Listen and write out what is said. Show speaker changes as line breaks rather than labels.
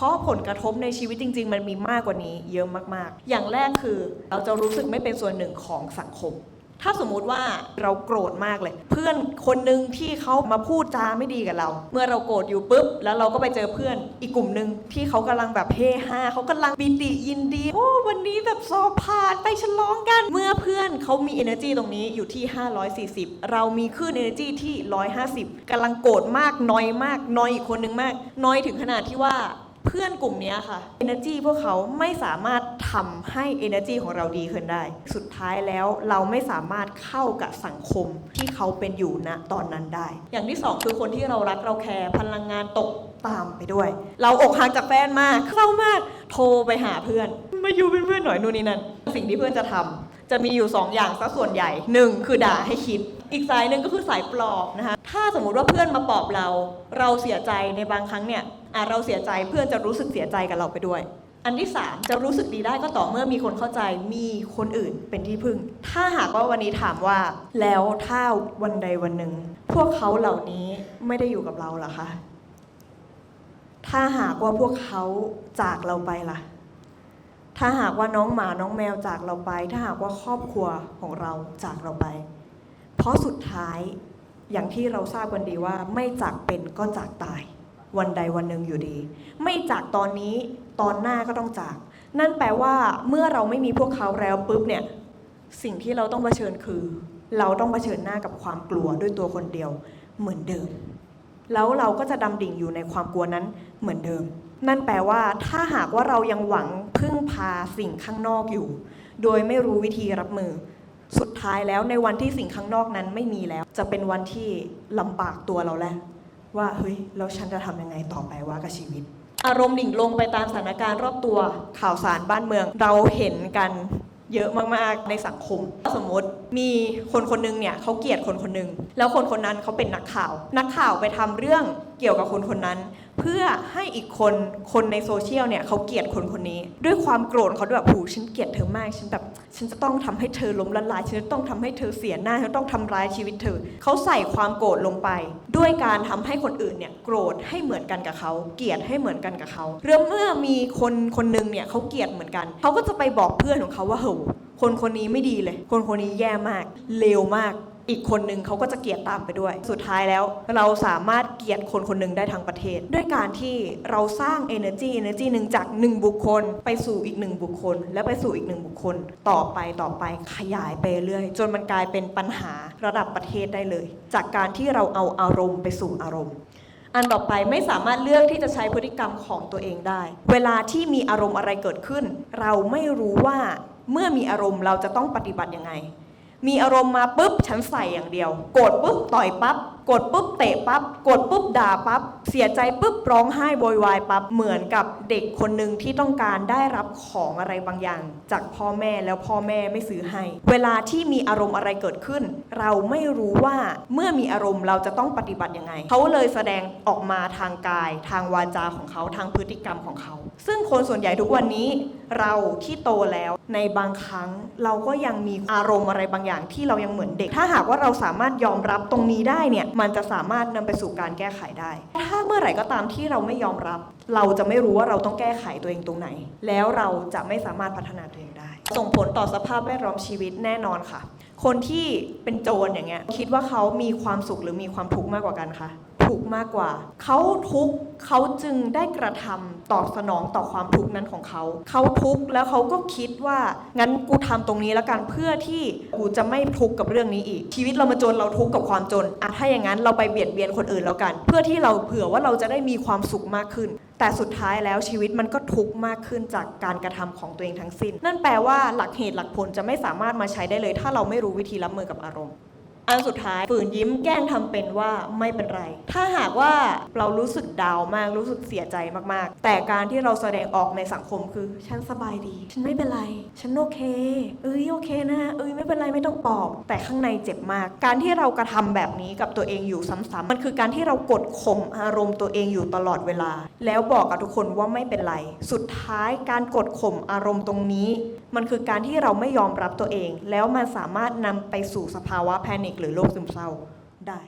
ราะผลกระทบในชีวิตจริง ๆ มันมีมากกว่านี้เยอะมากๆ อย่างแรกคือเราจะรู้สึกไม่เป็นส่วนหนึ่งของสังคม ถ้าสมมุติว่าเราโกรธมากเลย เพื่อนคนหนึ่งที่เขามาพูดจาไม่ดีกับเรา เมื่อเราโกรธอยู่ปุ๊บ แล้วเราก็ไปเจอเพื่อนอีกกลุ่มหนึ่งที่เขากำลังแบบเฮฮาเขากำลังปิติยินดีโอ้วันนี้แบบสอบผ่านไปฉลองกัน เมื่อเพื่อนเขามี energy ตรงนี้อยู่ที่ 540 เรามีคลื่น energy ที่ 150กำลังโกรธมากน้อยมากน้อยอีกคนนึงมาก น้อยถึงขนาดที่ว่า เพื่อนกลุ่มนี้ค่ะ energy พวกเขาไม่สามารถทำให้ energy ของเราดีขึ้นได้ สุดท้ายแล้วเราไม่สามารถเข้ากับสังคมที่เขาเป็นอยู่ณตอนนั้นได้ อย่างที่สองคือคนที่เรารักเราแคร์พลังงานตกตามไปด้วย เราอกหักจากแฟนมากเศร้ามาก โทรไปหาเพื่อน มาอยู่เป็นเพื่อนหน่อยนู่นนี่นั่น สิ่งที่เพื่อนจะทำ จะมีอยู่ 2 อย่างซะส่วนใหญ่หนึ่งคือด่าให้คิด อีกสายหนึ่งก็คือสายปลอบนะคะ ถ้าสมมุติว่าเพื่อนมาปลอบเรา เราเสียใจในบางครั้งเนี่ยอะเราเสียใจเพื่อนจะรู้สึกเสียใจกับเราไปด้วย อันที่ 3 จะรู้สึกดีได้ก็ต่อเมื่อมีคนเข้าใจมีคนอื่นเป็นที่พึ่ง ถ้าหากว่าวันนี้ถามว่า แล้วถ้าวันใดวันหนึ่ง พวกเขาเหล่านี้ไม่ได้อยู่กับเราล่ะคะถ้าหากว่าพวกเขาจากเราไปล่ะ ถ้าหากว่าน้องหมาน้องแมวจากเราไป ถ้าหากว่าครอบครัวของเราจากเราไป เพราะสุดท้ายอย่างที่เราทราบกันดีว่า ไม่จากเป็นก็จากตาย วันใดวันหนึ่งอยู่ดี ไม่จากตอนนี้ตอนหน้าก็ต้องจาก นั่นแปลว่าเมื่อเราไม่มีพวกเขาแล้วปุ๊บเนี่ยสิ่งที่เราต้องเผชิญคือ เราต้องเผชิญหน้ากับความกลัวด้วยตัวคนเดียวเหมือนเดิม แล้วเราก็จะดำดิ่งอยู่ในความกลัวนั้นเหมือนเดิม นั่นแปลว่าถ้าหากว่าเรายังหวังพึ่งพาสิ่งข้างนอกอยู่ โดยไม่รู้วิธีรับมือ สุดท้ายแล้วในวันที่สิ่งข้างนอกนั้นไม่มีแล้ว จะเป็นวันที่ลำบากตัวเราแล้วว่าเฮ้ยแล้วฉันจะทำยังไงต่อไปว่ากับชีวิต อารมณ์ดิ่งลงไปตามสถานการณ์รอบตัวข่าวสารบ้านเมือง เราเห็นกัน เยอะมากๆในสังคม สมมติมีคนคนหนึงเนี่ยเขาเกลียดคนคนหนึง แล้วคนคนนั้นเขาเป็นนักข่าว นักข่าวไปทำเรื่องเกี่ยวกับคนคนนั้น เพื่อให้อีกคนคนในโซเชียลเนี่ยเขาเกลียดคนคนนี้ ด้วยความโกรธเขาด้วยแบบหูฉันเกลียดเธอมากฉันแบบฉันจะต้องทำให้เธอล้มละลายฉันจะต้องทำให้เธอเสียหน้าฉันต้องทำร้ายชีวิตเธอเขาใส่ความโกรธลงไป ด้วยการทำให้คนอื่นเนี่ยโกรธให้เหมือนกันกับเขาเกลียดให้เหมือนกันกับเขาเรื่องเมื่อมีคนคนหนึงเนี่ยเขาเกลียดเหมือนกันเขาก็จะไปบอกเพื่อนของเขาว่าเฮ้ย คนคนนี้ไม่ดีเลย คนคนนี้แย่มาก เลวมาก อีกคนหนึ่งเขาก็จะเกลียดตามไปด้วย สุดท้ายแล้วเราสามารถเกลียดคนคนหนึ่งได้ทั้งประเทศ ด้วยการที่เราสร้าง energy energy หนึ่งจากหนึ่งบุคคล ไปสู่อีกหนึ่งบุคคล แล้วไปสู่อีกหนึ่งบุคคล ต่อไปต่อไปขยายไปเรื่อยจนมันกลายเป็นปัญหาระดับประเทศได้เลย จากการที่เราเอาอารมณ์ไปสู่อารมณ์อันต่อไปไม่สามารถเลือกที่จะใช้พฤติกรรมของตัวเองได้ เวลาที่มีอารมณ์อะไรเกิดขึ้น เราไม่รู้ว่า เมื่อมีอารมณ์เราจะต้องปฏิบัติยังไง มีอารมณ์มาปุ๊บฉันใส่อย่างเดียว โกรธปุ๊บต่อยปั๊บโกดปุ๊บเตะปั๊บโกดปุ๊บด่าปั๊บเสียใจปุ๊บร้องไห้โวยวายปั๊บเหมือนกับเด็กคนหนึ่งที่ต้องการได้รับของอะไรบางอย่าง จากพ่อแม่แล้วพ่อแม่ไม่ซื้อให้ เวลาที่มีอารมณ์อะไรเกิดขึ้น เราไม่รู้ว่าเมื่อมีอารมณ์เราจะต้องปฏิบัติยังไงเขาเลยแสดงออกมาทางกาย ทางวาจาของเขาทางพฤติกรรมของเขา ซึ่งคนส่วนใหญ่ทุกวันนี้เราที่โตแล้วในบางครั้งเราก็ยังมีอารมณ์อะไรบางอย่างที่เรายังเหมือนเด็ก ถ้าหากว่าเราสามารถยอมรับตรงนี้ได้เนี่ยมันจะสามารถนำไปสู่การแก้ไขได้ ถ้าเมื่อไหร่ก็ตามที่เราไม่ยอมรับ เราจะไม่รู้ว่าเราต้องแก้ไขตัวเองตรงไหน แล้วเราจะไม่สามารถพัฒนาตัวเองได้ ส่งผลต่อสภาพแวดล้อมชีวิตแน่นอนค่ะ คนที่เป็นโจรอย่างเงี้ยคิดว่าเขามีความสุขหรือมีความทุกข์มากกว่ากันคะ ทุกข์มากกว่า เขาทุกข์เขาจึงได้กระทำตอบสนองต่อความทุกข์นั้นของเขา เขาทุกข์แล้วเขาก็คิดว่างั้นกูทำตรงนี้แล้วกันเพื่อที่กูจะไม่ทุกข์กับเรื่องนี้อีก ชีวิตเรามาจนเราทุกข์กับความจนอะถ้าอย่างนั้นเราไปเบียดเบียนคนอื่นแล้วกัน เพื่อที่เราเผื่อว่าเราจะได้มีความสุขมากขึ้น แต่สุดท้ายแล้วชีวิตมันก็ทุกข์มากขึ้นจากการกระทำของตัวเองทั้งสิ้น นั่นแปลว่าหลักเหตุหลักผลจะไม่สามารถมาใช้ได้เลย ถ้าเราไม่รู้วิธีรับมือกับอารมณ์ อันสุดท้ายฝืนยิ้มแกล้งทำเป็นว่าไม่เป็นไร ถ้าหากว่าเรารู้สึกดาวมากรู้สึกเสียใจมากๆ แต่การที่เราแสดงออกในสังคมคือ ฉันสบายดี ฉันไม่เป็นไร ฉันโอเค เอ้ยโอเคนะเอ้ยไม่เป็นไรไม่ต้องปอบ แต่ข้างในเจ็บมาก การที่เรากระทำแบบนี้กับตัวเองอยู่ซ้ำๆมันคือการที่เรากดข่มอารมณ์ตัวเองอยู่ตลอดเวลา แล้วบอกกับทุกคนว่าไม่เป็นไร สุดท้ายการกดข่มอารมณ์ตรงนี้ มันคือการที่เราไม่ยอมรับตัวเอง แล้วมันสามารถนำไปสู่สภาวะแพนิคหรือโรคซึมเศร้าได้